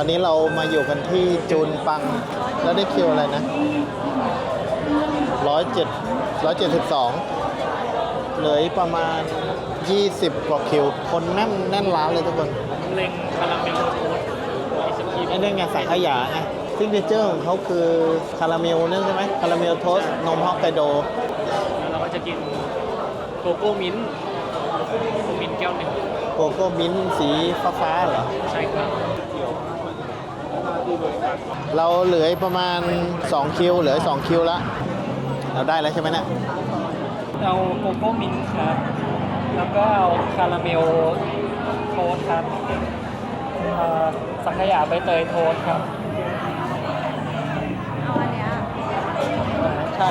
ตอนนี้เรามาอยู่กันที่จูนปัง แล้วได้คิวอะไรนะร้อยเจ็ดร้อยเจ็ดสิบสองเหลืออีกประมาณ 20 กว่าคิว คนแน่นแน่นร้านเลยทุกคนเล็งคาราเมลโทสไอศครีมไอ้นี่ไงสังขยาไงซิกเนเจอร์ของเขาคือคาราเมลนั่นใช่ไหมคาราเมลโทสต์นมฮอกไกโด แล้วเราก็จะกินโกโก้มิ้นท์โกโก้มิ้นท์แก้วหนึ่งโกโก้มิ้นท์สีฟ้าๆเหรอ ใช่ครับ เราเหลืออีกประมาณ 2 คิว เหลืออีก2คิวละเราได้แล้วใช่ไหมเนี่ยเอาโกโก้มิ้นท์ครับ แล้วก็เอาคาราเมลโทสครับเอ่อสังขยาใบเตยโทสครับเอาอันเนี้ย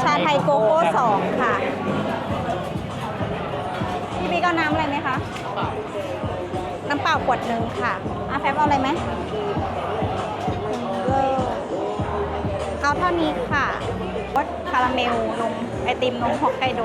ชาไทยโกโก้ครับสองค่ะ พี่บิ๊กเอาน้ำอะไรไหมคะ น้ำเปล่าขวดหนึ่งค่ะอาแฟบเอาอะไรไหม เอาเท่านี้ค่ะรสคาราเมลนมไอติมนมฮอกไกโด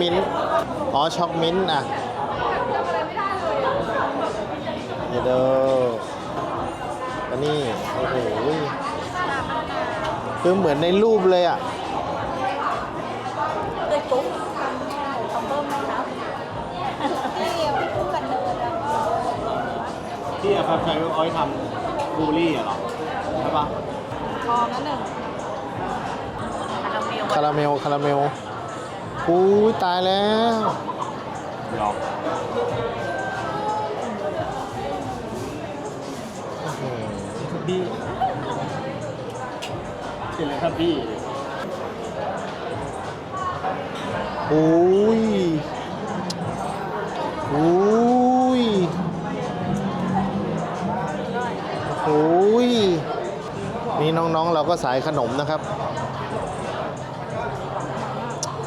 มิ้นท์อ๋อ ช็อกมิ้นท์อะเดี๋ยวเด้ออันนี้โอ้โหคือเหมือนในรูปเลยอะเลยปุ๊บคอมเบิ้มนะครับนี่พี่ปุ๊บกันเดินแล้วที่อาฟาใช้อ้อยทำบูรี่อะหรอ ใช่ปะทองนั่นหนึ่งคาราเมล คาราเมล คาราเมล อุ้ยตายแล้วยอมบี้กินเลยครับบี้อุ้ยอุ้ยโอ้ยนี่น้องๆเราก็สายขนมนะครับ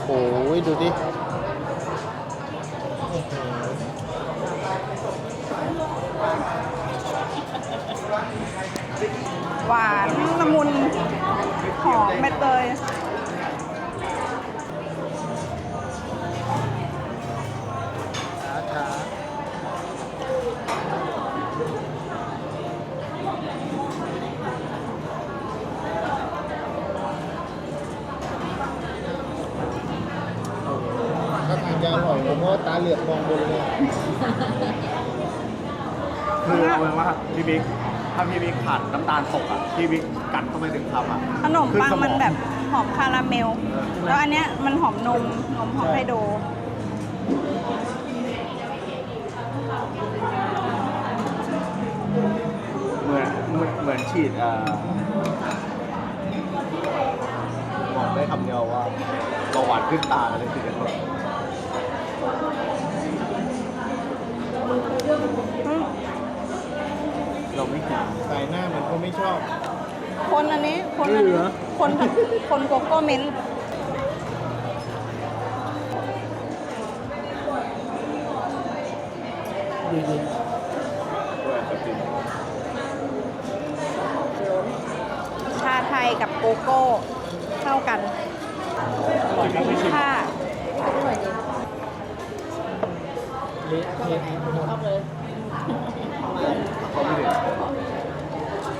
โอ้ยดูดิหวานละมุนหอมใบเตย ถ้าทางจะอร่อยผมว่าตาเหลือกมองบนเลยคือเอาเป็นว่าพี่บิ๊กถ้าพี่บิ๊กขาดน้ำตาลตกอะพี่บิ๊กกัดเข้าไปถึงคำอะขนมปังขึ้สอมันแบบหอมคาราเมล แล้วอันเนี้ยมันหอมนมนมฮอกไกโดเหมือนเหมือนเหมือนฉีดเอ่อคำเดียวว่าเบาหวานขึ้นตากันเลยทีเดียว อืม เราไม่กินสายหน้ามันก็ไม่ชอบ คนอันนี้ คนอันไม่เหลืนี้อคนคนโกโก้มิ้นท์ด้วยกับจริงชาไทยกับโกโก้ เข้ากันอร่อยครับไม่ชิมค่ะ เละเทะหมดเขาไม่ได้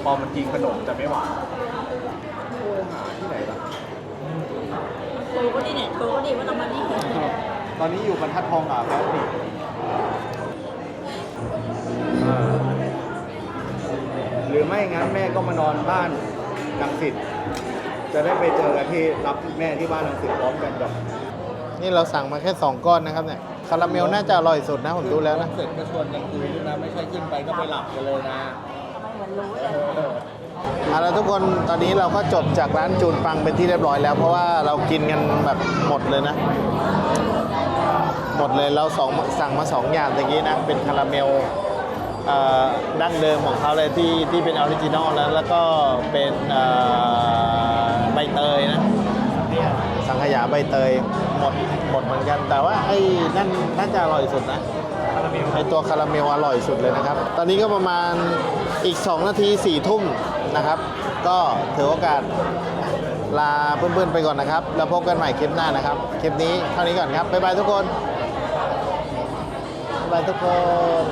พอมันกินขนมแต่ไม่หวานโอ้หาที่ไหนล่ะโทรก็ดีเนี่ยโทรก็ดีว่าต้องมานี่ตอนนี้อยู่บรรทัดทองกับแป๊บสิหรือไม่งั้นแม่ก็มานอนบ้านลังสิตจะได้ไปเจอกันที่รับแม่ที่บ้านลังสิตพร้อมกันกับนี่เราสั่งมาแค่ 2 ก้อนนะครับเนี่ย คาราเมลน่าจะอร่อยสุดนะผมดูแล้วนะ เสร็จก็ชวนกันคุยด้วยนะ ไม่ใช่ขึ้นไปก็ไปหลับกันเลยนะทำไมเหมือนรู้เลย เอาละทุกคนตอนนี้เราก็จบจากร้านจูนปังเป็นที่เรียบร้อยแล้ว เพราะว่าเรากินกันแบบหมดเลยนะ หมดเลยเราสองสั่งมาสองอย่างตะกี้นะเป็นคาราเมลเอ่อดั้งเดิมของเขาเลยที่ที่เป็นออริจินอลนะแล้วก็เป็นเอ่อใบเตยนะสั งขยาใบเตยหมดหมดเหมือนกัน แต่ว่าไอ้นั่นน่าจะอร่อยสุดนะคาราเมลไอตัวคาราเมลอร่อยสุดเลยนะครับ ตอนนี้ก็ประมาณอีก 2 นาที4ี่ทุ่มนะครับ ก็ถือโอกาสลาเพื่อนๆไปก่อนนะครับ แล้วพบกันใหม่คลิปหน้านะครับ คลิปนี้เท่านี้ก่อนครับ บ๊ายบายทุกคน บ๊ายบายทุกคน